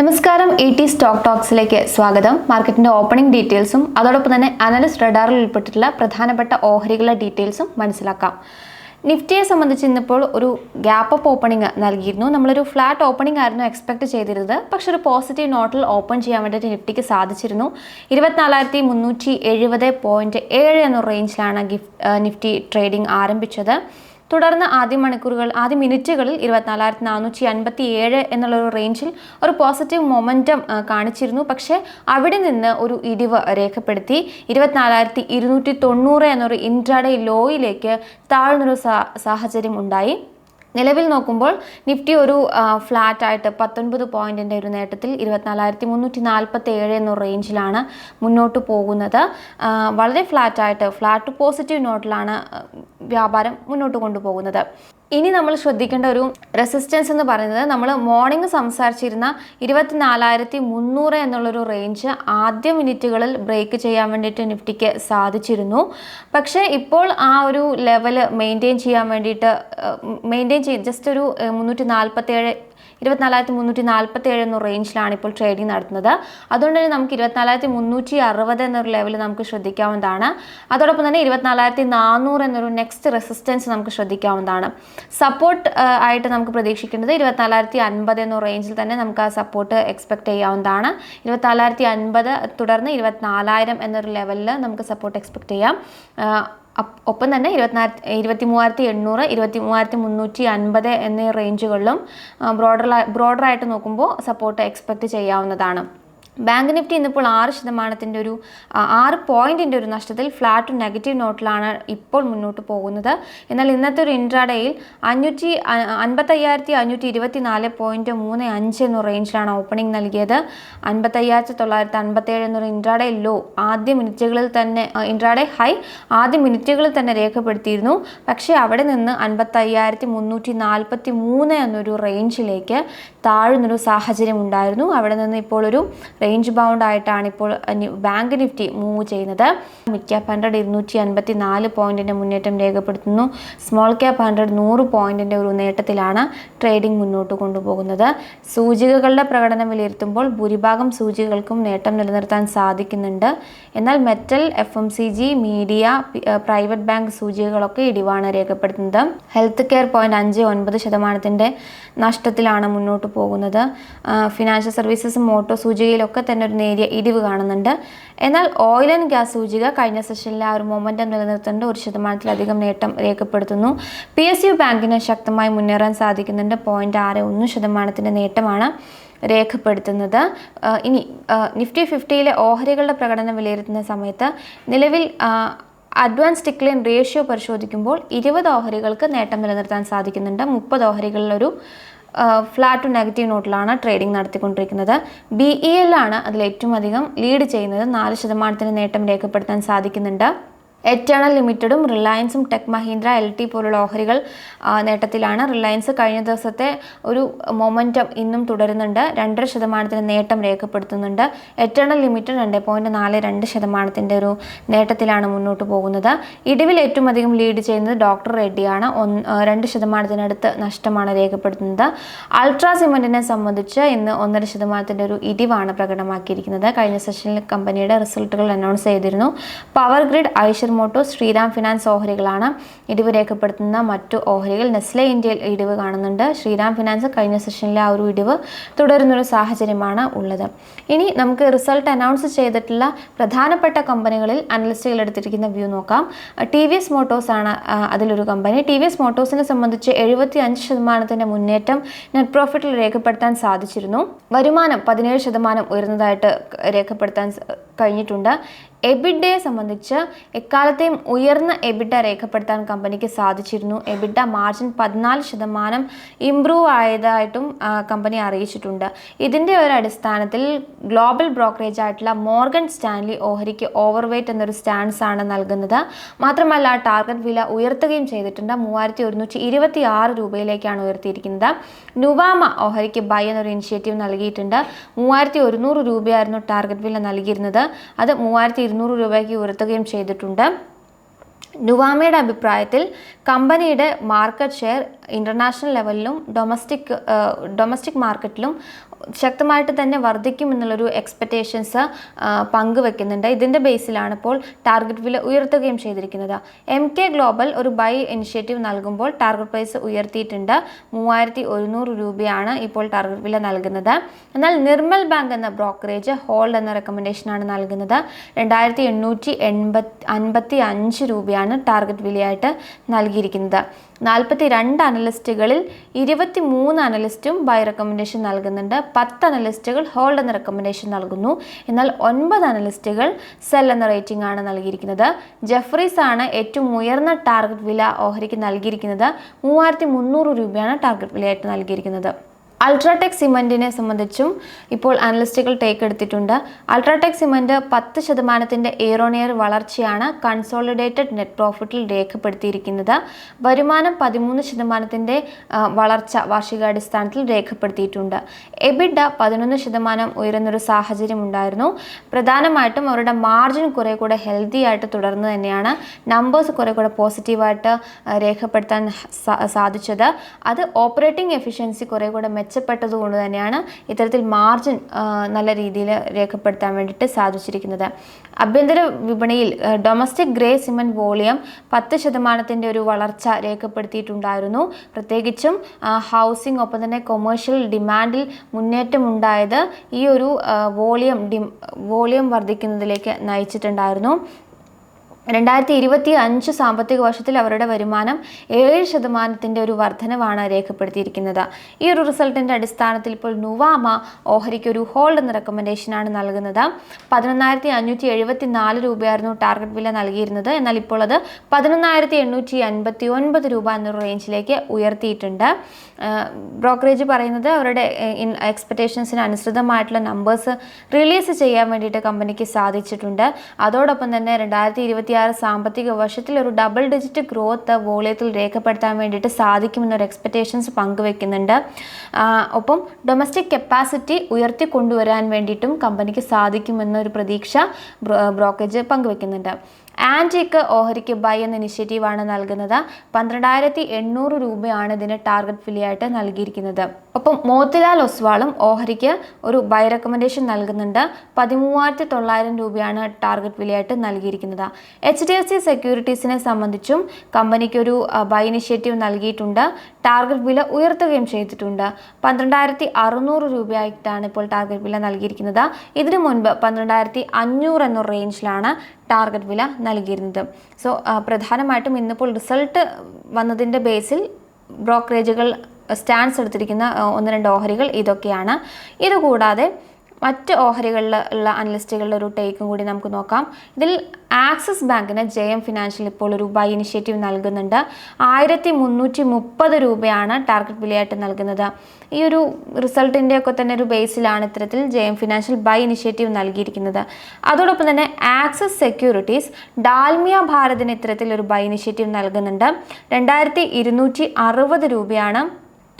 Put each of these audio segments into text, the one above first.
നമസ്കാരം E T stock ടോക്സിലേക്ക് സ്വാഗതം. മാർക്കറ്റിന്റെ ഓപ്പണിംഗ് ഡീറ്റെയിൽസും അതോടൊപ്പം തന്നെ അനലിസ്റ്റ് റഡാറിൽ ഉൾപ്പെട്ടിട്ടുള്ള പ്രധാനപ്പെട്ട ഓഹരികളുടെ ഡീറ്റെയിൽസും മനസ്സിലാക്കാം. നിഫ്റ്റിയെ സംബന്ധിച്ച് ഇന്നിപ്പോൾ ഒരു ഗ്യാപ്പ് അപ്പ് ഓപ്പണിംഗ് നൽകിയിരുന്നു. നമ്മളൊരു ഫ്ലാറ്റ് ഓപ്പണിംഗ് ആയിരുന്നു എക്സ്പെക്ട് ചെയ്തിരുന്നത്. പക്ഷേ ഒരു പോസിറ്റീവ് നോട്ടിൽ ഓപ്പൺ ചെയ്യാൻ വേണ്ടിയിട്ട് നിഫ്റ്റിക്ക് സാധിച്ചിരുന്നു. ഇരുപത്തിനാലായിരത്തി മുന്നൂറ്റി എഴുപത് പോയിന്റ് ഏഴ് എന്ന റേഞ്ചിലാണ് ഗിഫ് നിഫ്റ്റി ട്രേഡിംഗ് ആരംഭിച്ചത്. തുടർന്ന് ആദ്യ മണിക്കൂറുകൾ ആദ്യ മിനിറ്റുകളിൽ ഇരുപത്തിനാലായിരത്തി നാനൂറ്റി അൻപത്തി ഏഴ് എന്നുള്ള ഒരു റേഞ്ചിൽ ഒരു പോസിറ്റീവ് മൊമെന്റം കാണിച്ചിരുന്നു. പക്ഷേ അവിടെ നിന്ന് ഒരു ഇടിവ് രേഖപ്പെടുത്തി. ഇരുപത്തിനാലായിരത്തി ഇരുന്നൂറ്റി തൊണ്ണൂറ് എന്നൊരു ഇൻട്രാഡേ ലോയിലേക്ക് താഴ്ന്നൊരു സാഹചര്യം ഉണ്ടായി നിലവിൽ നോക്കുമ്പോൾ നിഫ്റ്റി ഒരു ഫ്ലാറ്റ് ആയിട്ട് പത്തൊൻപത് പോയിന്റിന്റെ ഒരു നേട്ടത്തിൽ ഇരുപത്തിനാലായിരത്തി മുന്നൂറ്റി നാൽപ്പത്തി ഏഴ് എന്ന റേഞ്ചിലാണ് മുന്നോട്ട് പോകുന്നത്. വളരെ ഫ്ലാറ്റ് ആയിട്ട് ഫ്ലാറ്റ് പോസിറ്റീവ് നോട്ടിലാണ് വ്യാപാരം മുന്നോട്ട് കൊണ്ടുപോകുന്നത്. ഇനി നമ്മൾ ശ്രദ്ധിക്കേണ്ട ഒരു റെസിസ്റ്റൻസ് എന്ന് പറയുന്നത് നമ്മൾ മോർണിംഗ് സംസാരിച്ചിരുന്ന ഇരുപത്തിനാലായിരത്തി മുന്നൂറ് എന്നുള്ളൊരു റേഞ്ച് ആദ്യ മിനിറ്റുകളിൽ ബ്രേക്ക് ചെയ്യാൻ വേണ്ടിയിട്ട് നിഫ്റ്റിക്ക് സാധിച്ചിരുന്നു. പക്ഷേ ഇപ്പോൾ ആ ഒരു ലെവൽ മെയിന്റെയിൻ ചെയ്യാൻ വേണ്ടിയിട്ട് മെയിന്റെയിൻ ചെയ്ത് ജസ്റ്റ് ഒരു മുന്നൂറ്റി നാൽപ്പത്തേഴ് ഇരുപത്തിനാലായിരത്തി മുന്നൂറ്റി നാൽപ്പത്തി ഏഴ് എന്ന റേഞ്ചിലാണ് ഇപ്പോൾ ട്രേഡിംഗ് നടത്തുന്നത്. അതുകൊണ്ട് തന്നെ നമുക്ക് ഇരുപത്തിനാലായിരത്തി മുന്നൂറ്റി അറുപത് എന്നൊരു ലെവൽ നമുക്ക് ശ്രദ്ധിക്കാവുന്നതാണ്. അതോടൊപ്പം തന്നെ ഇരുപത്തിനാലായിരത്തി നാനൂറ് എന്നൊരു നെക്സ്റ്റ് റെസിസ്റ്റൻസ് നമുക്ക് ശ്രദ്ധിക്കാവുന്നതാണ്. സപ്പോർട്ട് ആയിട്ട് നമുക്ക് പ്രതീക്ഷിക്കേണ്ടത് ഇരുപത്തിനാലായിരത്തി അൻപത് എന്ന റേഞ്ചിൽ തന്നെ നമുക്ക് ആ സപ്പോർട്ട് എക്സ്പെക്ട് ചെയ്യാവുന്നതാണ്. ഇരുപത്തിനാലായിരത്തി അൻപത് തുടർന്ന് ഇരുപത്തിനാലായിരം എന്നൊരു ലെവലിൽ നമുക്ക് സപ്പോർട്ട് എക്സ്പെക്ട് ചെയ്യാം. ഒപ്പം തന്നെ ഇരുപത്തിനായിരത്തി ഇരുപത്തി മൂവായിരത്തി എണ്ണൂറ് ഇരുപത്തി മൂവായിരത്തി മുന്നൂറ്റി അൻപത് എന്നീ റേഞ്ചുകളിലും ബ്രോഡർ ബ്രോഡറായിട്ട് നോക്കുമ്പോൾ സപ്പോർട്ട് എക്സ്പെക്റ്റ് ചെയ്യാവുന്നതാണ്. ബാങ്ക് നിഫ്റ്റി ഇന്നിപ്പോൾ ആറ് ശതമാനത്തിന്റെ ഒരു ആറ് പോയിന്റിന്റെ ഒരു നഷ്ടത്തിൽ ഫ്ലാറ്റ് നെഗറ്റീവ് നോട്ടിലാണ് ഇപ്പോൾ മുന്നോട്ട് പോകുന്നത്. എന്നാൽ ഇന്നത്തെ ഒരു ഇൻട്രാഡേയിൽ അഞ്ഞൂറ്റി അൻപത്തയ്യായിരത്തി അഞ്ഞൂറ്റി ഇരുപത്തി നാല് പോയിന്റ് മൂന്ന് അഞ്ച് എന്ന റേഞ്ചിലാണ് ഓപ്പണിംഗ് നൽകിയത്. അൻപത്തയ്യായിരത്തി തൊള്ളായിരത്തി അൻപത്തേഴ് എന്നൊരു ഇൻട്രാഡേ ലോ ആദ്യ മിനിറ്റുകളിൽ തന്നെ ഇൻട്രാഡേ ഹൈ ആദ്യ മിനിറ്റുകളിൽ തന്നെ രേഖപ്പെടുത്തിയിരുന്നു. പക്ഷേ അവിടെ നിന്ന് അൻപത്തയ്യായിരത്തി മുന്നൂറ്റി നാൽപ്പത്തി മൂന്ന് എന്നൊരു റേഞ്ചിലേക്ക് താഴുന്നൊരു സാഹചര്യം ഉണ്ടായിരുന്നു അവിടെ നിന്ന് ഇപ്പോൾ ഒരു റേഞ്ച് ബൗണ്ട് ആയിട്ടാണ് ഇപ്പോൾ ബാങ്ക് നിഫ്റ്റി മൂവ് ചെയ്യുന്നത്. മിഡ് ക്യാപ്പ് ഹൺഡ്രഡ് ഇരുന്നൂറ്റി അൻപത്തി നാല് പോയിന്റിന്റെ മുന്നേറ്റം രേഖപ്പെടുത്തുന്നു. സ്മോൾ ക്യാപ് ഹൺഡ്രഡ് നൂറ് പോയിന്റിന്റെ ഒരു നേട്ടത്തിലാണ് ട്രേഡിംഗ് മുന്നോട്ട് കൊണ്ടുപോകുന്നത്. സൂചികകളുടെ പ്രകടനം വിലയിരുത്തുമ്പോൾ ഭൂരിഭാഗം സൂചികകൾക്കും നേട്ടം നിലനിർത്താൻ സാധിക്കുന്നുണ്ട്. എന്നാൽ metal F M C G media private bank സൂചികകളൊക്കെ ഇടിവാണ് രേഖപ്പെടുത്തുന്നത്. ഹെൽത്ത് കെയർ പോയിന്റ് അഞ്ച് ഒൻപത് ശതമാനത്തിന്റെ നഷ്ടത്തിലാണ് മുന്നോട്ട് പോകുന്നത്. ഫിനാൻഷ്യൽ സർവീസസ് മോട്ടോ സൂചികയിലൊക്കെ തന്നെ ഒരു നേരിയ ഇടിവ് കാണുന്നുണ്ട്. എന്നാൽ ഓയിൽ ആൻഡ് ഗ്യാസ് സൂചിക കഴിഞ്ഞ സെഷനിലെ ആ ഒരു മൊമെന്റം നിലനിർത്തേണ്ട ഒരു ശതമാനത്തിലധികം നേട്ടം രേഖപ്പെടുത്തുന്നു. പി എസ് യു ബാങ്കിന് ശക്തമായി മുന്നേറാൻ സാധിക്കുന്നുണ്ട്. പോയിന്റ് ആറ് ഒന്ന് ശതമാനത്തിന്റെ നേട്ടമാണ് രേഖപ്പെടുത്തുന്നത്. ഇനി നിഫ്റ്റി ഫിഫ്റ്റിയിലെ ഓഹരികളുടെ പ്രകടനം വിലയിരുത്തുന്ന സമയത്ത് നിലവിൽ അഡ്വാൻസ് ടിക്ലിൻ റേഷ്യോ പരിശോധിക്കുമ്പോൾ ഇരുപത് ഓഹരികൾക്ക് നേട്ടം നിലനിർത്താൻ സാധിക്കുന്നുണ്ട്. മുപ്പത് ഓഹരികളിലൊരു ഫ്ലാറ്റ് ടു നെഗറ്റീവ് നോട്ടിലാണ് ട്രേഡിംഗ് നടത്തിക്കൊണ്ടിരിക്കുന്നത്. ബി ഇ എൽ ആണ് അതിൽ ഏറ്റവും അധികം ലീഡ് ചെയ്യുന്നത്. നാല് ശതമാനത്തിന് നേട്ടം രേഖപ്പെടുത്താൻ സാധിക്കുന്നുണ്ട്. എറ്റേണൽ ലിമിറ്റഡും റിലയൻസും ടെക് മഹീന്ദ്ര എൽ ടി പോലുള്ള ഓഹരികൾ നേട്ടത്തിലാണ്. റിലയൻസ് കഴിഞ്ഞ ദിവസത്തെ ഒരു മൊമെന്റം ഇന്നും തുടരുന്നുണ്ട്. രണ്ടര ശതമാനത്തിന് നേട്ടം രേഖപ്പെടുത്തുന്നുണ്ട്. എറ്റേണൽ ലിമിറ്റഡ് രണ്ട് പോയിന്റ് നാല് രണ്ട് ശതമാനത്തിന്റെ ഒരു നേട്ടത്തിലാണ് മുന്നോട്ട് പോകുന്നത്. ഇടിവിൽ ഏറ്റവും അധികം ലീഡ് ചെയ്യുന്നത് ഡോക്ടർ റെഡ്ഡിയാണ് ഒന്ന് രണ്ട് ശതമാനത്തിനടുത്ത് നഷ്ടമാണ് രേഖപ്പെടുത്തുന്നത്. അൾട്രാ സിമെന്റിനെ സംബന്ധിച്ച് ഇന്ന് ഒന്നര ശതമാനത്തിന്റെ ഒരു ഇടിവാണ് പ്രകടമാക്കിയിരിക്കുന്നത്. കഴിഞ്ഞ സെഷനിൽ കമ്പനിയുടെ റിസൾട്ടുകൾ അനൗൺസ് ചെയ്തിരുന്നു. Power grid Shriram Shriram finance ഓഹരികളാണ് ഇടിവ് രേഖപ്പെടുത്തുന്ന മറ്റു ഓഹരികൾ. നെസ്ലെ ഇന്ത്യയിൽ ഇടിവ് കാണുന്നുണ്ട്. ശ്രീറാം ഫിനാൻസ് കഴിഞ്ഞ സെഷനിലെ ആ ഒരു ഇടിവ് തുടരുന്നൊരു സാഹചര്യമാണ് ഉള്ളത്. ഇനി നമുക്ക് റിസൾട്ട് അനൗൺസ് ചെയ്തിട്ടുള്ള പ്രധാനപ്പെട്ട കമ്പനികളിൽ അനലിസ്റ്റുകൾ എടുത്തിരിക്കുന്ന വ്യൂ നോക്കാം. ടി വി എസ് മോട്ടോഴ്സ് ആണ് അതിലൊരു കമ്പനി. ടി വി എസ് മോട്ടോഴ്സിനെ സംബന്ധിച്ച് എഴുപത്തി അഞ്ച് ശതമാനത്തിന്റെ മുന്നേറ്റം നെറ്റ് പ്രോഫിറ്റിൽ രേഖപ്പെടുത്താൻ സാധിച്ചിരുന്നു. വരുമാനം പതിനേഴ് ശതമാനം ഉയർന്നതായിട്ട് രേഖപ്പെടുത്താൻ കഴിഞ്ഞിട്ടുണ്ട്. എബിഡയെ സംബന്ധിച്ച് എക്കാലത്തെയും ഉയർന്ന എബിഡ രേഖപ്പെടുത്താൻ കമ്പനിക്ക് സാധിച്ചിരുന്നു. എബിഡ മാർജിൻ പതിനാല് ശതമാനം ഇംപ്രൂവ് ആയതായിട്ടും കമ്പനി അറിയിച്ചിട്ടുണ്ട്. ഇതിന്റെ ഒരു അടിസ്ഥാനത്തിൽ ഗ്ലോബൽ ബ്രോക്കറേജ് ആയിട്ടുള്ള മോർഗൻ സ്റ്റാൻലി ഓഹരിക്ക് ഓവർവെയ്റ്റ് എന്നൊരു സ്റ്റാൻസ് ആണ് നൽകുന്നത്. മാത്രമല്ല ടാർഗറ്റ് വില ഉയർത്തുകയും ചെയ്തിട്ടുണ്ട്. മൂവായിരത്തി ഒരുന്നൂറ്റി ഇരുപത്തി ആറ് രൂപയിലേക്കാണ് ഉയർത്തിയിരിക്കുന്നത്. നുവാമ ഓഹരിക്ക് ബൈ എന്നൊരു ഇനിഷ്യേറ്റീവ് നൽകിയിട്ടുണ്ട്. മൂവായിരത്തി ഒരുന്നൂറ് രൂപയായിരുന്നു ടാർഗറ്റ് വില നൽകിയിരുന്നത്. അത് മൂവായിരത്തി ഇരുന്നൂറ് രൂപയ്ക്ക് ഉയർത്തുകയും ചെയ്തിട്ടുണ്ട്. നുവാമയുടെ അഭിപ്രായത്തിൽ കമ്പനിയുടെ മാർക്കറ്റ് ഷെയർ ഇന്റർനാഷണൽ ലെവലിലും ഡൊമസ്റ്റിക് ഡൊമസ്റ്റിക് മാർക്കറ്റിലും ശക്തമായിട്ട് തന്നെ വർദ്ധിക്കും എന്നുള്ളൊരു എക്സ്പെക്റ്റേഷൻസ് പങ്കുവെക്കുന്നുണ്ട്. ഇതിന്റെ ബേസിലാണ് ഇപ്പോൾ ടാർഗറ്റ് വില ഉയർത്തുകയും ചെയ്തിരിക്കുന്നത്. എം കെ ഗ്ലോബൽ ഒരു ബൈ ഇനിഷ്യേറ്റീവ് നൽകുമ്പോൾ ടാർഗറ്റ് പ്രൈസ് ഉയർത്തിയിട്ടുണ്ട്. മൂവായിരത്തി ഒരുന്നൂറ് രൂപയാണ് ഇപ്പോൾ ടാർഗറ്റ് വില നൽകുന്നത്. എന്നാൽ നിർമ്മൽ ബാങ്ക് എന്ന ബ്രോക്കറേജ് ഹോൾഡ് എന്ന റെക്കമെൻഡേഷനാണ് നൽകുന്നത്. രണ്ടായിരത്തി എണ്ണൂറ്റി എൺപത്തി അൻപത്തി അഞ്ച് രൂപയാണ് ടാർഗറ്റ് വിലയായിട്ട് നൽകിയിരിക്കുന്നത്. നാൽപ്പത്തി രണ്ട് അനലിസ്റ്റുകളിൽ ഇരുപത്തി മൂന്ന് അനലിസ്റ്റും ബൈ റെക്കമെൻഡേഷൻ നൽകുന്നുണ്ട്. പത്ത് അനലിസ്റ്റുകൾ ഹോൾഡ് എന്ന റെക്കമെൻഡേഷൻ നൽകുന്നു. എന്നാൽ ഒൻപത് അനലിസ്റ്റുകൾ സെൽ എന്ന റേറ്റിംഗ് ആണ് നൽകിയിരിക്കുന്നത്. ജെഫ്രീസ് ആണ് ഏറ്റവും ഉയർന്ന ടാർഗറ്റ് വില ഓഹരിക്ക് നൽകിയിരിക്കുന്നത്. മൂവായിരത്തി മുന്നൂറ് രൂപയാണ് ടാർഗറ്റ് വിലയായിട്ട് നൽകിയിരിക്കുന്നത്. അൾട്രാടെക് സിമന്റിനെ സംബന്ധിച്ചും ഇപ്പോൾ അനലിസ്റ്റുകൾ ടേക്ക് എടുത്തിട്ടുണ്ട്. അൾട്രാടെക് സിമന്റ് പത്ത് ശതമാനത്തിന്റെ ഏറോണിയർ വളർച്ചയാണ് കൺസോളിഡേറ്റഡ് നെറ്റ് പ്രോഫിറ്റിൽ രേഖപ്പെടുത്തിയിരിക്കുന്നത്. വരുമാനം പതിമൂന്ന് ശതമാനത്തിന്റെ വളർച്ച വാർഷികാടിസ്ഥാനത്തിൽ രേഖപ്പെടുത്തിയിട്ടുണ്ട്. എബിഡ പതിനൊന്ന് ശതമാനം ഉയരുന്നൊരു സാഹചര്യം ഉണ്ടായിരുന്നു പ്രധാനമായിട്ടും അവരുടെ മാർജിൻ കുറേ കൂടെ ഹെൽത്തി ആയിട്ട് തുടർന്ന് തന്നെയാണ് നമ്പേഴ്സ് കുറേ കൂടെ പോസിറ്റീവായിട്ട് രേഖപ്പെടുത്താൻ സാധിച്ചത്. അത് ഓപ്പറേറ്റിംഗ് എഫിഷ്യൻസി കുറേ കൂടെ മെച്ചപ്പെട്ടതുകൊണ്ട് തന്നെയാണ് ഇത്തരത്തിൽ മാർജിൻ നല്ല രീതിയിൽ രേഖപ്പെടുത്താൻ വേണ്ടിയിട്ട് സാധിച്ചിരിക്കുന്നത്. ആഭ്യന്തര വിപണിയിൽ ഡൊമസ്റ്റിക് ഗ്രേ സിമെന്റ് വോളിയം പത്ത് ശതമാനത്തിന്റെ ഒരു വളർച്ച രേഖപ്പെടുത്തിയിട്ടുണ്ടായിരുന്നു. പ്രത്യേകിച്ചും ഹൗസിംഗ് ഒപ്പം തന്നെ കൊമേഴ്ഷ്യൽ ഡിമാൻഡിൽ മുന്നേറ്റം ഉണ്ടായത് ഈ ഒരു വോളിയം വോളിയം വർദ്ധിക്കുന്നതിലേക്ക് നയിച്ചിട്ടുണ്ടായിരുന്നു. രണ്ടായിരത്തി ഇരുപത്തി അഞ്ച് സാമ്പത്തിക വർഷത്തിൽ അവരുടെ വരുമാനം ഏഴ് ശതമാനത്തിന്റെ ഒരു വർധനവാണ് രേഖപ്പെടുത്തിയിരിക്കുന്നത്. ഈ ഒരു റിസൾട്ടിന്റെ അടിസ്ഥാനത്തിൽ ഇപ്പോൾ നുവാമ ഓഹരിക്ക് ഒരു ഹോൾഡ് എന്ന റെക്കമെൻഡേഷനാണ് നൽകുന്നത്. പതിനൊന്നായിരത്തി അഞ്ഞൂറ്റി എഴുപത്തി നാല് രൂപയായിരുന്നു ടാർഗറ്റ് വില നൽകിയിരുന്നത്. എന്നാൽ ഇപ്പോൾ അത് പതിനൊന്നായിരത്തി എണ്ണൂറ്റി അൻപത്തി ഒൻപത് രൂപ എന്നൊരു റേഞ്ചിലേക്ക് ഉയർത്തിയിട്ടുണ്ട്. ബ്രോക്കറേജ് പറയുന്നത് അവരുടെ എക്സ്പെക്റ്റേഷൻസിന് അനുസൃതമായിട്ടുള്ള നമ്പേഴ്സ് റിലീസ് ചെയ്യാൻ വേണ്ടിയിട്ട് കമ്പനിക്ക് സാധിച്ചിട്ടുണ്ട്. അതോടൊപ്പം തന്നെ രണ്ടായിരത്തി ആറ് സാമ്പത്തിക വർഷത്തിൽ ഒരു ഡബിൾ ഡിജിറ്റ് ഗ്രോത്ത് വോളിയത്തിൽ രേഖപ്പെടുത്താൻ വേണ്ടിയിട്ട് സാധിക്കുമെന്നൊരു എക്സ്പെക്റ്റേഷൻസ് പങ്കുവെക്കുന്നുണ്ട്. ഒപ്പം ഡൊമസ്റ്റിക് കപ്പാസിറ്റി ഉയർത്തി കൊണ്ടുവരാൻ വേണ്ടിയിട്ടും കമ്പനിക്ക് സാധിക്കുമെന്നൊരു പ്രതീക്ഷ ബ്രോക്കേജ് പങ്കുവെക്കുന്നുണ്ട്. ആന്റിക്ക് ഓഹരിക്ക് ബൈ എന്ന ഇനിഷ്യേറ്റീവാണ് നൽകുന്നത്. പന്ത്രണ്ടായിരത്തി എണ്ണൂറ് രൂപയാണ് ഇതിന് ടാർഗറ്റ് ഫിലിയായിട്ട് നൽകിയിരിക്കുന്നത്. ഒപ്പം മോത്തിലാൽ ഒസ്വാളും ഓഹരിക്ക് ഒരു ബൈ റെക്കമെൻഡേഷൻ നൽകുന്നുണ്ട്. പതിമൂവായിരത്തി തൊള്ളായിരം രൂപയാണ് ടാർഗറ്റ് വിലയായിട്ട് നൽകിയിരിക്കുന്നത്. എച്ച് ഡി എഫ് സി സെക്യൂരിറ്റീസിനെ സംബന്ധിച്ചും കമ്പനിക്ക് ഒരു ബൈ ഇനിഷ്യേറ്റീവ് നൽകിയിട്ടുണ്ട്. ടാർഗറ്റ് വില ഉയർത്തുകയും ചെയ്തിട്ടുണ്ട്. പന്ത്രണ്ടായിരത്തി അറുന്നൂറ് രൂപയായിട്ടാണ് ഇപ്പോൾ ടാർഗറ്റ് വില നൽകിയിരിക്കുന്നത്. ഇതിനു മുൻപ് പന്ത്രണ്ടായിരത്തി അഞ്ഞൂറ് എന്ന റേഞ്ചിലാണ് ടാർഗറ്റ് വില നൽകിയിരുന്നത്. സോ പ്രധാനമായിട്ടും ഇന്നിപ്പോൾ റിസൾട്ട് വന്നതിന്റെ ബേസിൽ ബ്രോക്കറേജുകൾ സ്റ്റാൻഡ്സ് എടുത്തിരിക്കുന്ന ഒന്ന് രണ്ട് ഓഹരികൾ ഇതൊക്കെയാണ്. ഇതുകൂടാതെ മറ്റ് ഓഹരികളിൽ ഉള്ള അനലിസ്റ്റുകളുടെ ഒരു ടേക്കും കൂടി നമുക്ക് നോക്കാം. ഇതിൽ ആക്സിസ് ബാങ്കിന് ജെ എം ഫിനാൻഷ്യൽ ഇപ്പോൾ ഒരു ബൈ ഇനിഷ്യേറ്റീവ് നൽകുന്നുണ്ട്. ആയിരത്തി മുന്നൂറ്റി മുപ്പത് രൂപയാണ് ടാർഗറ്റ് വിലയായിട്ട് നൽകുന്നത്. ഈ ഒരു റിസൾട്ടിന്റെ ഒക്കെ തന്നെ ഒരു ബേസിലാണ് ഇത്തരത്തിൽ J M financial buy initiative നൽകിയിരിക്കുന്നത്. അതോടൊപ്പം തന്നെ ആക്സിസ് സെക്യൂരിറ്റീസ് ഡാൽമിയ ഭാരതിന് ഇത്തരത്തിൽ ഒരു ബൈ ഇനിഷ്യേറ്റീവ് നൽകുന്നുണ്ട്. രണ്ടായിരത്തി രൂപയാണ്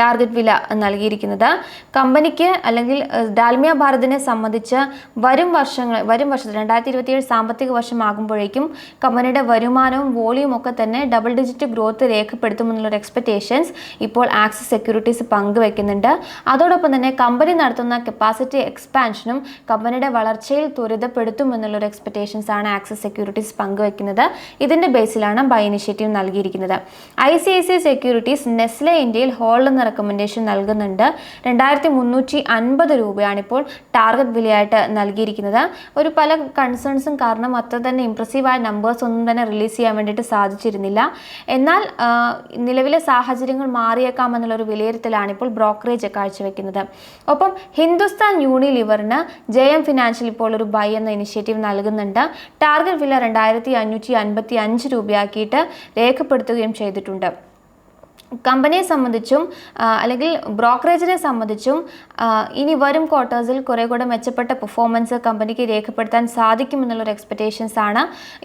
ടാർഗറ്റ് വില നൽകിയിരിക്കുന്നത്. കമ്പനിക്ക് അല്ലെങ്കിൽ ഡാൽമിയ ഭാരതിനെ സംബന്ധിച്ച് വരും വർഷങ്ങൾ വരും വർഷത്തിൽ രണ്ടായിരത്തി ഇരുപത്തിയേഴ് സാമ്പത്തിക വർഷമാകുമ്പോഴേക്കും കമ്പനിയുടെ വരുമാനവും വോളിയും ഒക്കെ തന്നെ ഡബിൾ ഡിജിറ്റ് ഗ്രോത്ത് രേഖപ്പെടുത്തുമെന്നുള്ളൊരു എക്സ്പെക്റ്റേഷൻസ് ഇപ്പോൾ ആക്സിസ് സെക്യൂരിറ്റീസ് പങ്കുവെക്കുന്നുണ്ട്. അതോടൊപ്പം തന്നെ കമ്പനി നടത്തുന്ന കപ്പാസിറ്റി എക്സ്പാൻഷനും കമ്പനിയുടെ വളർച്ചയിൽ ത്വരിതപ്പെടുത്തും എന്നുള്ളൊരു എക്സ്പെക്റ്റേഷൻസ് ആണ് ആക്സിസ് സെക്യൂരിറ്റീസ് പങ്കുവെക്കുന്നത്. ഇതിന്റെ ബേസിലാണ് ബൈ ഇനിഷ്യേറ്റീവ് നൽകിയിരിക്കുന്നത്. I C I C securities Nestle ഇന്ത്യയിൽ ഹോൾഡ് എന്ന റെക്കമെൻഡേഷൻ നൽകുന്നുണ്ട്. രണ്ടായിരത്തി മുന്നൂറ്റി അൻപത് രൂപയാണ് ഇപ്പോൾ ടാർഗറ്റ് വിലയായിട്ട് നൽകിയിരിക്കുന്നത്. ഒരു പല കൺസേൺസും കാരണം അത്ര തന്നെ ഇംപ്രസീവായ നമ്പേഴ്സ് ഒന്നും തന്നെ റിലീസ് ചെയ്യാൻ വേണ്ടിയിട്ട് സാധിച്ചിരുന്നില്ല. എന്നാൽ നിലവിലെ സാഹചര്യങ്ങൾ മാറിയേക്കാം എന്നുള്ളൊരു വിലയിരുത്തലാണ് ഇപ്പോൾ ബ്രോക്കറേജ് കാഴ്ചവെക്കുന്നത്. ഒപ്പം ഹിന്ദുസ്ഥാൻ യൂണിലിവറിന് ജെ എം ഫിനാൻഷ്യൽ ഇപ്പോൾ ഒരു ബൈ എന്ന ഇനിഷ്യേറ്റീവ് നൽകുന്നുണ്ട്. ടാർഗറ്റ് വില രണ്ടായിരത്തി അഞ്ഞൂറ്റി അൻപത്തി അഞ്ച് രൂപയാക്കിയിട്ട് രേഖപ്പെടുത്തുകയും ചെയ്തിട്ടുണ്ട്. കമ്പനിയെ സംബന്ധിച്ചും അല്ലെങ്കിൽ ബ്രോക്കറേജിനെ സംബന്ധിച്ചും ഇനി വരും ക്വാർട്ടേഴ്സിൽ കുറേ കൂടെ മെച്ചപ്പെട്ട പെർഫോമൻസ് കമ്പനിക്ക് രേഖപ്പെടുത്താൻ സാധിക്കുമെന്നുള്ളൊരു എക്സ്പെക്റ്റേഷൻസ് ആണ്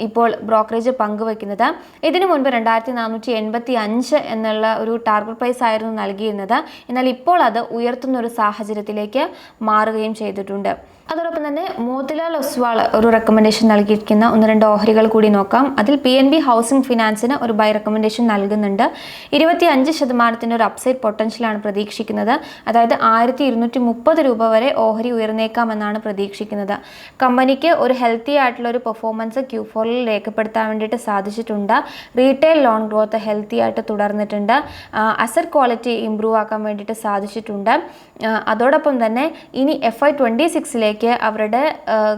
ഇപ്പോൾ ബ്രോക്കറേജ് പങ്കുവെക്കുന്നത്. ഇതിനു മുൻപ് രണ്ടായിരത്തി നാനൂറ്റി എൺപത്തി അഞ്ച് എന്നുള്ള ഒരു ടാർഗറ്റ് പ്രൈസ് ആയിരുന്നു നൽകിയിരുന്നത്. എന്നാൽ ഇപ്പോൾ അത് ഉയർത്തുന്ന ഒരു സാഹചര്യത്തിലേക്ക് മാറുകയും ചെയ്തിട്ടുണ്ട്. അതോടൊപ്പം തന്നെ മോത്തിലാൽ ഒസ്വാൾ ഒരു റെക്കമെൻഡേഷൻ നൽകിയിരിക്കുന്ന ഒന്ന് രണ്ട് ഓഹരികൾ കൂടി നോക്കാം. അതിൽ പി എൻ ബി ഹൗസിംഗ് ഫിനാൻസിന് ഒരു ബൈ റെക്കമെൻഡേഷൻ നൽകുന്നുണ്ട്. ഇരുപത്തി അഞ്ച് ശതമാനത്തിന്റെ ഒരു അപ്സൈഡ് പൊട്ടൻഷ്യലാണ് പ്രതീക്ഷിക്കുന്നത്. അതായത് ആയിരത്തി ഇരുന്നൂറ്റി മുപ്പത് രൂപ വരെ ഓഹരി ഉയർന്നേക്കാമെന്നാണ് പ്രതീക്ഷിക്കുന്നത്. കമ്പനിക്ക് ഒരു ഹെൽത്തി ആയിട്ടുള്ള ഒരു പെർഫോമൻസ് ക്യൂ ഫോറിൽ രേഖപ്പെടുത്താൻ വേണ്ടിയിട്ട് സാധിച്ചിട്ടുണ്ട്. റീറ്റെയിൽ ലോൺ ഗ്രോത്ത് ഹെൽത്തി ആയിട്ട് തുടർന്നിട്ടുണ്ട്. അസറ്റ് ക്വാളിറ്റി ഇമ്പ്രൂവ് ആക്കാൻ വേണ്ടിയിട്ട് സാധിച്ചിട്ടുണ്ട്. അതോടൊപ്പം തന്നെ ഇനി എഫ് ഐ ട്വന്റി അവരുടെ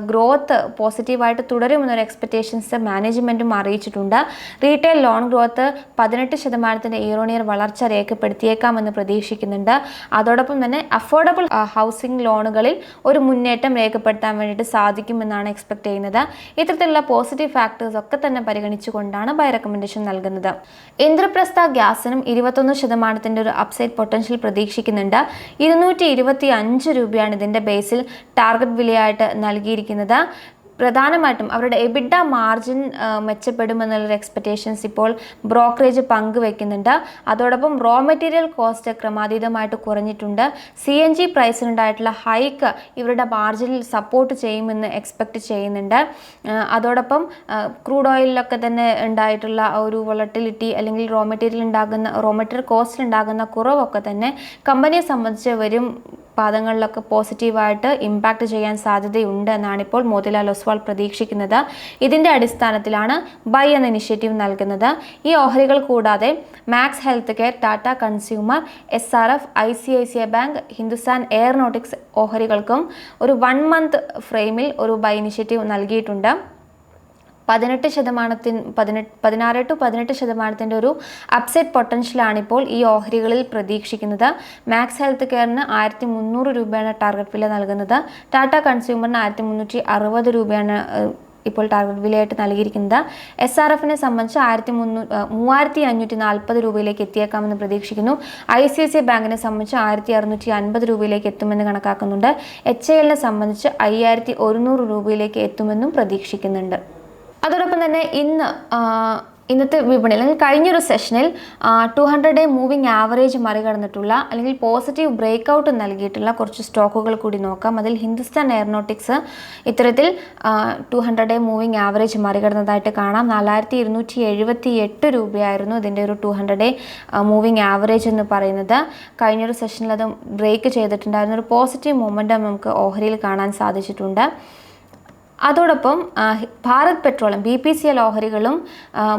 ഗ്രോത്ത് പോസിറ്റീവായിട്ട് തുടരുമെന്നൊരു എക്സ്പെക്റ്റേഷൻസ് മാനേജ്മെന്റും അറിയിച്ചിട്ടുണ്ട്. റീറ്റെയിൽ ലോൺ ഗ്രോത്ത് പതിനെട്ട് ശതമാനത്തിന്റെ ഇയർ വളർച്ച രേഖപ്പെടുത്തിയേക്കാമെന്ന് പ്രതീക്ഷിക്കുന്നുണ്ട്. അതോടൊപ്പം തന്നെ അഫോർഡബിൾ ഹൗസിംഗ് ലോണുകളിൽ ഒരു മുന്നേറ്റം രേഖപ്പെടുത്താൻ വേണ്ടിയിട്ട് സാധിക്കുമെന്നാണ് എക്സ്പെക്ട് ചെയ്യുന്നത്. ഇത്തരത്തിലുള്ള പോസിറ്റീവ് ഫാക്ടേഴ്സ് ഒക്കെ തന്നെ പരിഗണിച്ചുകൊണ്ടാണ് ബൈ റെക്കമെൻഡേഷൻ നൽകുന്നത്. ഇന്ദ്രപ്രസ്ഥ ഗ്യാസിനും ഇരുപത്തൊന്ന് ശതമാനത്തിന്റെ ഒരു അപ്സൈഡ് പൊട്ടൻഷ്യൽ പ്രതീക്ഷിക്കുന്നുണ്ട്. ഇരുന്നൂറ്റി ഇരുപത്തി അഞ്ച് രൂപയാണ് ഇതിന്റെ ബേസിൽ ടാർഗറ്റ് വിലയായിട്ട് നൽകിയിരിക്കുന്നത്. പ്രധാനമായിട്ടും അവരുടെ എബിഡ മാർജിൻ മെച്ചപ്പെടുമെന്നുള്ളൊരു എക്സ്പെക്റ്റേഷൻസ് ഇപ്പോൾ ബ്രോക്കറേജ് പങ്കുവെക്കുന്നുണ്ട്. അതോടൊപ്പം റോ മെറ്റീരിയൽ കോസ്റ്റ് ക്രമാതീതമായിട്ട് കുറഞ്ഞിട്ടുണ്ട്. സി എൻ ജി പ്രൈസിനുണ്ടായിട്ടുള്ള ഹൈക്ക് ഇവരുടെ മാർജിനിൽ സപ്പോർട്ട് ചെയ്യുമെന്ന് എക്സ്പെക്റ്റ് ചെയ്യുന്നുണ്ട്. അതോടൊപ്പം ക്രൂഡ് ഓയിലിലൊക്കെ തന്നെ ഉണ്ടായിട്ടുള്ള ഒരു വൊളട്ടിലിറ്റി അല്ലെങ്കിൽ റോ മെറ്റീരിയൽ ഉണ്ടാകുന്ന റോ മെറ്റീരിയൽ കോസ്റ്റിൽ ഉണ്ടാകുന്ന കുറവൊക്കെ തന്നെ കമ്പനിയെ സംബന്ധിച്ച് വരും പാദങ്ങളിലൊക്കെ പോസിറ്റീവായിട്ട് ഇമ്പാക്റ്റ് ചെയ്യാൻ സാധ്യതയുണ്ട് എന്നാണ് ഇപ്പോൾ മോത്തിലാൽ ഒസ്വാൾ പ്രതീക്ഷിക്കുന്നത്. ഇതിന്റെ അടിസ്ഥാനത്തിലാണ് ബൈ എന്ന ഇനിഷ്യേറ്റീവ് നൽകുന്നത്. ഈ ഓഹരികൾ കൂടാതെ Max health care Tata consumer S R F I C I C I bank Hindustan aeronautics ഓഹരികൾക്കും ഒരു വൺ മന്ത് ഫ്രെയിമിൽ ഒരു ബൈ ഇനിഷ്യേറ്റീവ് നൽകിയിട്ടുണ്ട്. പതിനെട്ട് ശതമാനത്തിന് പതിനെട്ട് പതിനാറ് ടു പതിനെട്ട് ശതമാനത്തിന്റെ ഒരു അപ്സെറ്റ് പൊട്ടൻഷ്യലാണ് ഇപ്പോൾ ഈ ഓഹരികളിൽ പ്രതീക്ഷിക്കുന്നത്. മാക്സ് ഹെൽത്ത് കെയറിന് ആയിരത്തി മുന്നൂറ് രൂപയാണ് ടാർഗറ്റ് വില നൽകുന്നത്. ടാറ്റ കൺസ്യൂമറിന് ആയിരത്തി മുന്നൂറ്റി അറുപത് രൂപയാണ് ഇപ്പോൾ ടാർഗറ്റ് വിലയായിട്ട് നൽകിയിരിക്കുന്നത്. എസ് ആർ എഫിനെ സംബന്ധിച്ച് ആയിരത്തി മുന്നൂ മൂവായിരത്തി അഞ്ഞൂറ്റി നാൽപ്പത് രൂപയിലേക്ക് എത്തിയേക്കാമെന്ന് പ്രതീക്ഷിക്കുന്നു. ഐ സി ഐ സി ബാങ്കിനെ സംബന്ധിച്ച് ആയിരത്തി അറുന്നൂറ്റി അൻപത് രൂപയിലേക്ക് എത്തുമെന്ന് കണക്കാക്കുന്നുണ്ട്. എച്ച് ഐ എല്ലിനെ സംബന്ധിച്ച് അയ്യായിരത്തി ഒരുന്നൂറ് രൂപയിലേക്ക് എത്തുമെന്നും പ്രതീക്ഷിക്കുന്നുണ്ട്. അതോടൊപ്പം തന്നെ ഇന്ന് ഇന്നത്തെ വിപണി അല്ലെങ്കിൽ കഴിഞ്ഞൊരു സെഷനിൽ two hundred day moving average മറികടന്നിട്ടുള്ള അല്ലെങ്കിൽ പോസിറ്റീവ് ബ്രേക്ക് ഔട്ട് നൽകിയിട്ടുള്ള കുറച്ച് സ്റ്റോക്കുകൾ കൂടി നോക്കാം. അതിൽ ഹിന്ദുസ്ഥാൻ എയറോനോട്ടിക്സ് ഇത്തരത്തിൽ two hundred day moving average മറികടന്നതായിട്ട് കാണാം. നാലായിരത്തി ഇരുന്നൂറ്റി എഴുപത്തി എട്ട് രൂപയായിരുന്നു ഇതിന്റെ ഒരു two hundred day moving average എന്ന് പറയുന്നത്. കഴിഞ്ഞൊരു സെഷനിൽ അത് ബ്രേക്ക് ചെയ്തിട്ടുണ്ടായിരുന്ന. ഒരു പോസിറ്റീവ് മൊമെന്റം നമുക്ക് ഓഹരിയിൽ കാണാൻ സാധിച്ചിട്ടുണ്ട്. അതോടൊപ്പം ഭാരത് പെട്രോളും ബി പി സി എൽ ഓഹരികളും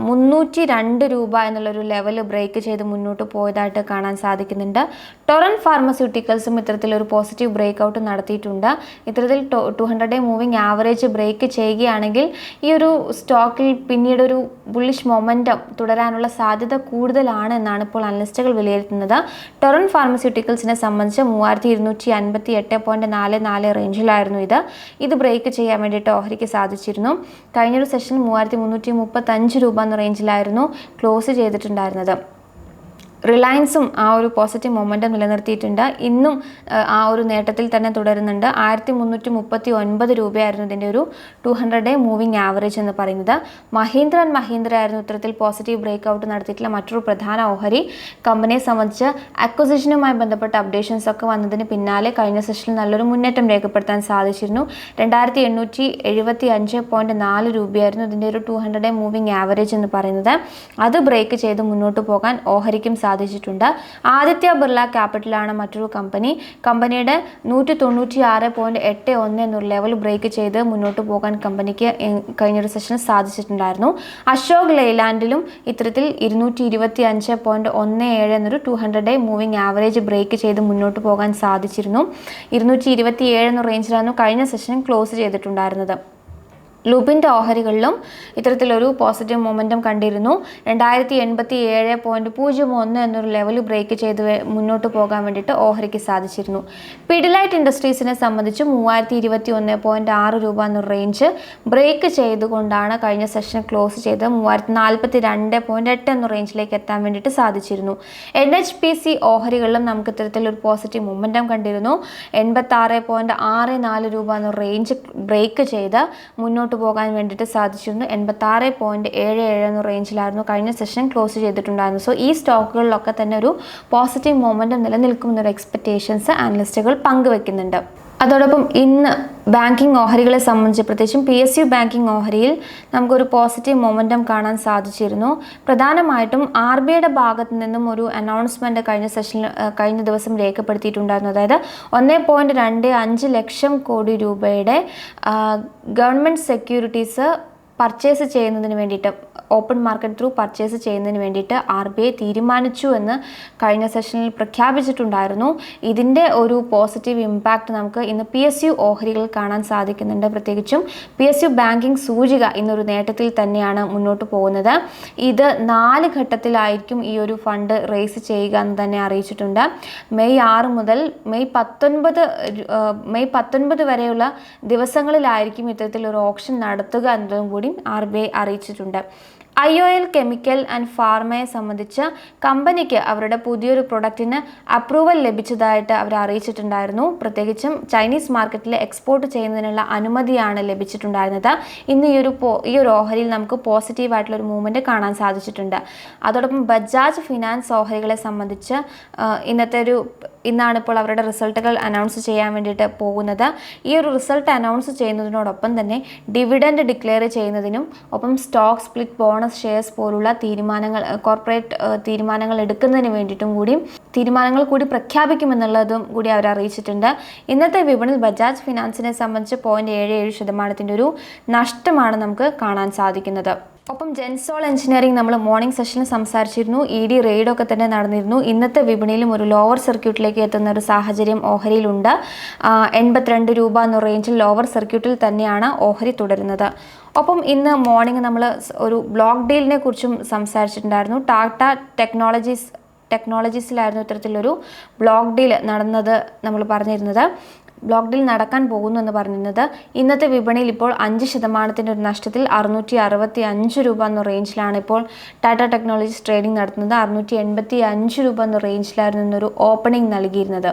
മുന്നൂറ്റി രണ്ട് രൂപ എന്നുള്ളൊരു ലെവൽ ബ്രേക്ക് ചെയ്ത് മുന്നോട്ട് പോയതായിട്ട് കാണാൻ സാധിക്കുന്നുണ്ട്. ടൊറൻ ഫാർമസ്യൂട്ടിക്കൽസും ഇത്തരത്തിലൊരു പോസിറ്റീവ് ബ്രേക്ക് ഔട്ട് നടത്തിയിട്ടുണ്ട്. ഇത്തരത്തിൽ two hundred day moving average break ചെയ്യുകയാണെങ്കിൽ ഈ ഒരു സ്റ്റോക്കിൽ പിന്നീട് ഒരു ബുള്ളിഷ് മൊമെന്റം തുടരാനുള്ള സാധ്യത കൂടുതലാണ് എന്നാണ് ഇപ്പോൾ അനലിസ്റ്റുകൾ വിലയിരുത്തുന്നത്. ടൊറൻ ഫാർമസ്യൂട്ടിക്കൽസിനെ സംബന്ധിച്ച് മൂവായിരത്തി ഇരുന്നൂറ്റി അൻപത്തി എട്ട് പോയിന്റ് നാല് നാല് റേഞ്ചിലായിരുന്നു ഇത്. ഇത് ബ്രേക്ക് ചെയ്യാൻ വേണ്ടിയിട്ട് ഓഹരിക്ക് സാധിച്ചിരുന്നു. കഴിഞ്ഞൊരു സെഷൻ മൂവായിരത്തി മുന്നൂറ്റി മുപ്പത്തഞ്ച് രൂപ എന്ന റേഞ്ചിലായിരുന്നു ക്ലോസ് ചെയ്തിട്ടുണ്ടായിരുന്നത്. റിലയൻസും ആ ഒരു പോസിറ്റീവ് മൊമെന്റം നിലനിർത്തിയിട്ടുണ്ട്. ഇന്നും ആ, ഒരു നേട്ടത്തിൽ തന്നെ തുടരുന്നുണ്ട്. ആയിരത്തി മുന്നൂറ്റി മുപ്പത്തി ഒൻപത് രൂപയായിരുന്നു ഇതിന്റെ ഒരു two hundred day moving average എന്ന് പറയുന്നത്. മഹീന്ദ്ര ആൻഡ് മഹീന്ദ്ര ആയിരുന്നു ഇത്തരത്തിൽ പോസിറ്റീവ് ബ്രേക്ക് ഔട്ട് നടത്തിയിട്ടുള്ള മറ്റൊരു പ്രധാന ഓഹരി. കമ്പനിയെ സംബന്ധിച്ച് അക്വസിഷനുമായി ബന്ധപ്പെട്ട അപ്ഡേഷൻസ് ഒക്കെ വന്നതിന് പിന്നാലെ കഴിഞ്ഞ സെഷനിൽ നല്ലൊരു മുന്നേറ്റം രേഖപ്പെടുത്താൻ സാധിച്ചിരുന്നു. രണ്ടായിരത്തി എണ്ണൂറ്റി എഴുപത്തി അഞ്ച് പോയിന്റ് നാല് രൂപയായിരുന്നു ഇതിന്റെ ഒരു two hundred day moving average എന്ന് പറയുന്നത്. അത് ബ്രേക്ക് ചെയ്ത് മുന്നോട്ട് പോകാൻ ഓഹരിക്കും സാധിച്ചിട്ടുണ്ട് ആദിത്യ ബിർള ക്യാപിറ്റലാണ് മറ്റൊരു കമ്പനി. കമ്പനിയുടെ നൂറ്റി തൊണ്ണൂറ്റി ആറ് പോയിന്റ് എട്ട് ഒന്ന് എന്നൊരു ലെവൽ ബ്രേക്ക് ചെയ്ത് മുന്നോട്ട് പോകാൻ കമ്പനിക്ക് കഴിഞ്ഞൊരു സെഷനിൽ സാധിച്ചിട്ടുണ്ടായിരുന്നു. അശോക് ലെയ്ലാൻഡിലും ഇത്തരത്തിൽ ഇരുന്നൂറ്റി ഇരുപത്തി അഞ്ച് പോയിന്റ് ഒന്ന് ഏഴ് എന്നൊരു two hundred day moving average break ചെയ്ത് മുന്നോട്ട് പോകാൻ സാധിച്ചിരുന്നു. ഇരുന്നൂറ്റി ഇരുപത്തി ഏഴ് എന്ന റേഞ്ചിലായിരുന്നു കഴിഞ്ഞ സെഷൻ ക്ലോസ് ചെയ്തിട്ടുണ്ടായിരുന്നത്. ലുബിന്റെ ഓഹരികളിലും ഇത്തരത്തിലൊരു പോസിറ്റീവ് മൊമെന്റം കണ്ടിരുന്നു. രണ്ടായിരത്തി എൺപത്തി ഏഴ് പോയിന്റ് പൂജ്യം ഒന്ന് എന്നൊരു ലെവൽ ബ്രേക്ക് ചെയ്ത് മുന്നോട്ട് പോകാൻ വേണ്ടിയിട്ട് ഓഹരിക്ക് സാധിച്ചിരുന്നു. പിഡിലൈറ്റ് ഇൻഡസ്ട്രീസിനെ സംബന്ധിച്ച് മൂവായിരത്തി ഇരുപത്തി ഒന്ന് പോയിന്റ് ആറ് രൂപ എന്നൊരു റേഞ്ച് ബ്രേക്ക് ചെയ്തുകൊണ്ടാണ് കഴിഞ്ഞ സെഷൻ ക്ലോസ് ചെയ്ത് മൂവായിരത്തി നാൽപ്പത്തി രണ്ട് പോയിന്റ് എട്ട് എന്ന റേഞ്ചിലേക്ക് എത്താൻ വേണ്ടിയിട്ട് സാധിച്ചിരുന്നു. എൻ എച്ച് പി സി ഓഹരികളിലും നമുക്ക് ഇത്തരത്തിലൊരു പോസിറ്റീവ് മൊമെന്റം കണ്ടിരുന്നു. എൺപത്തി ആറ് പോയിന്റ് ആറ് നാല് രൂപ എന്ന റേഞ്ച് ബ്രേക്ക് ചെയ്ത് മുന്നോട്ട് പോകാൻ വേണ്ടിയിട്ട് സാധിച്ചിരുന്നു. എൺപത്തി ആറ് പോയിന്റ് ഏഴ് ഏഴ് എന്ന റേഞ്ചിലായിരുന്നു കഴിഞ്ഞ സെഷൻ ക്ലോസ് ചെയ്തിട്ടുണ്ടായിരുന്നു സോ ഈ സ്റ്റോക്കുകളിലൊക്കെ തന്നെ ഒരു പോസിറ്റീവ് മൊമെന്റം നിലനിൽക്കുമെന്നൊരു എക്സ്പെക്റ്റേഷൻസ് അനലിസ്റ്റുകൾ പങ്കുവെക്കുന്നുണ്ട്. അതോടൊപ്പം ഇന്ന് ബാങ്കിങ് ഓഹരികളെ സംബന്ധിച്ച് പ്രത്യേകിച്ചും പി എസ് യു ബാങ്കിങ് ഓഹരിയിൽ നമുക്കൊരു പോസിറ്റീവ് മൊമെന്റം കാണാൻ സാധിച്ചിരുന്നു. പ്രധാനമായിട്ടും ആർ ബി ഐയുടെ ഭാഗത്ത് നിന്നും ഒരു അനൗൺസ്മെന്റ് കഴിഞ്ഞ സെഷനിൽ കഴിഞ്ഞ ദിവസം രേഖപ്പെടുത്തിയിട്ടുണ്ടായിരുന്നു. അതായത് ഒന്നേ പോയിന്റ് രണ്ട് അഞ്ച് ലക്ഷം കോടി രൂപയുടെ ഗവൺമെന്റ് സെക്യൂരിറ്റീസ് പർച്ചേസ് ചെയ്യുന്നതിന് വേണ്ടിയിട്ട് ഓപ്പൺ മാർക്കറ്റ് ത്രൂ പർച്ചേസ് ചെയ്യുന്നതിന് വേണ്ടിയിട്ട് ആർ ബി ഐ തീരുമാനിച്ചു എന്ന് കഴിഞ്ഞ സെഷനിൽ പ്രഖ്യാപിച്ചിട്ടുണ്ടായിരുന്നു. ഇതിന്റെ ഒരു പോസിറ്റീവ് ഇമ്പാക്റ്റ് നമുക്ക് ഇന്ന് പി എസ് യു ഓഹരികൾ കാണാൻ സാധിക്കുന്നുണ്ട് പ്രത്യേകിച്ചും പി എസ് യു ബാങ്കിങ് സൂചിക ഇന്നൊരു നേട്ടത്തിൽ തന്നെയാണ് മുന്നോട്ട് പോകുന്നത്. ഇത് നാല് ഘട്ടത്തിലായിരിക്കും ഈ ഒരു ഫണ്ട് റേസ് ചെയ്യുക എന്ന് തന്നെ അറിയിച്ചിട്ടുണ്ട്. മെയ് ആറ് മുതൽ മെയ് പത്തൊൻപത് മെയ് പത്തൊൻപത് വരെയുള്ള ദിവസങ്ങളിലായിരിക്കും ഇത്തരത്തിലൊരു ഓപ്ഷൻ നടത്തുക എന്നതും കൂടി ആർ ബി ഐ അറിയിച്ചിട്ടുണ്ട്. I O L chemical and ഫാർമയെ സംബന്ധിച്ച് കമ്പനിക്ക് അവരുടെ പുതിയൊരു പ്രൊഡക്റ്റിന് അപ്രൂവൽ ലഭിച്ചതായിട്ട് അവർ അറിയിച്ചിട്ടുണ്ടായിരുന്നു. പ്രത്യേകിച്ചും ചൈനീസ് മാർക്കറ്റിൽ എക്സ്പോർട്ട് ചെയ്യുന്നതിനുള്ള അനുമതിയാണ് ലഭിച്ചിട്ടുണ്ടായിരുന്നത്. ഇന്ന് ഈ ഒരു ഈ ഒരു ഓഹരിയിൽ നമുക്ക് പോസിറ്റീവായിട്ടുള്ള ഒരു മൂവ്മെന്റ് കാണാൻ സാധിച്ചിട്ടുണ്ട്. അതോടൊപ്പം ബജാജ് ഫിനാൻസ് ഓഹരികളെ സംബന്ധിച്ച് ഇന്നത്തെ ഒരു ഇന്നാണ് ഇപ്പോൾ അവരുടെ റിസൾട്ടുകൾ അനൗൺസ് ചെയ്യാൻ വേണ്ടിയിട്ട് പോകുന്നത്. ഈ ഒരു റിസൾട്ട് അനൗൺസ് ചെയ്യുന്നതിനോടൊപ്പം തന്നെ ഡിവിഡൻഡ് ഡിക്ലെയർ ചെയ്യുന്നതിനും ഒപ്പം സ്റ്റോക്ക് സ്പ്ലിറ്റ് ബോണസ് ഷെയർസ് പോലുള്ള തീരുമാനങ്ങൾ കോർപ്പറേറ്റ് തീരുമാനങ്ങൾ എടുക്കുന്നതിന് വേണ്ടിയിട്ടും കൂടി തീരുമാനങ്ങൾ കൂടി പ്രഖ്യാപിക്കുമെന്നുള്ളതും കൂടി അവർ അറിയിച്ചിട്ടുണ്ട്. ഇന്നത്തെ വിപണിയിൽ ബജാജ് ഫിനാൻസിനെ സംബന്ധിച്ച് പോയിന്റ് ഏഴ് ഏഴ് ശതമാനത്തിന്റെ ഒരു നഷ്ടമാണ് നമുക്ക് കാണാൻ സാധിക്കുന്നത്. ഒപ്പം ജെൻസോൾ എഞ്ചിനീയറിംഗ് നമ്മൾ മോർണിംഗ് സെഷനിൽ സംസാരിച്ചിരുന്നു. ഇ ഡി റെയ്ഡൊക്കെ തന്നെ നടന്നിരുന്നു. ഇന്നത്തെ വിപണിയിലും ഒരു ലോവർ സർക്യൂട്ടിലേക്ക് എത്തുന്ന ഒരു സാഹചര്യം ഓഹരിയിലുണ്ട്. എൺപത്തിരണ്ട് രൂപ എന്ന റേഞ്ചിൽ ലോവർ സർക്യൂട്ടിൽ തന്നെയാണ് ഓഹരി തുടരുന്നത്. ഒപ്പം ഇന്ന് മോർണിംഗ് നമ്മൾ ഒരു ബ്ലോക്ക് ഡീലിനെ കുറിച്ചും സംസാരിച്ചിട്ടുണ്ടായിരുന്നു. ടാറ്റ ടെക്നോളജീസ് ടെക്നോളജീസിലായിരുന്നു ഇത്തരത്തിലൊരു ബ്ലോക്ക് ഡീൽ നടന്നത് നമ്മൾ പറഞ്ഞിരുന്നത്. ബ്ലോക്ക് ഡീൽ നടക്കാൻ പോകുന്നു എന്ന് പറഞ്ഞിരുന്നത്. ഇന്നത്തെ വിപണിയിൽ ഇപ്പോൾ അഞ്ച് ശതമാനത്തിന്റെ ഒരു നഷ്ടത്തിൽ അറുന്നൂറ്റി അറുപത്തി അഞ്ച് രൂപ എന്ന റേഞ്ചിലാണ് ഇപ്പോൾ ടാറ്റ ടെക്നോളജീസ് ട്രേഡിംഗ് നടത്തുന്നത്. അറുന്നൂറ്റി എൺപത്തി അഞ്ച് രൂപ എന്ന റേഞ്ചിലായിരുന്നു ഇന്നൊരു ഓപ്പണിംഗ് നൽകിയിരുന്നത്.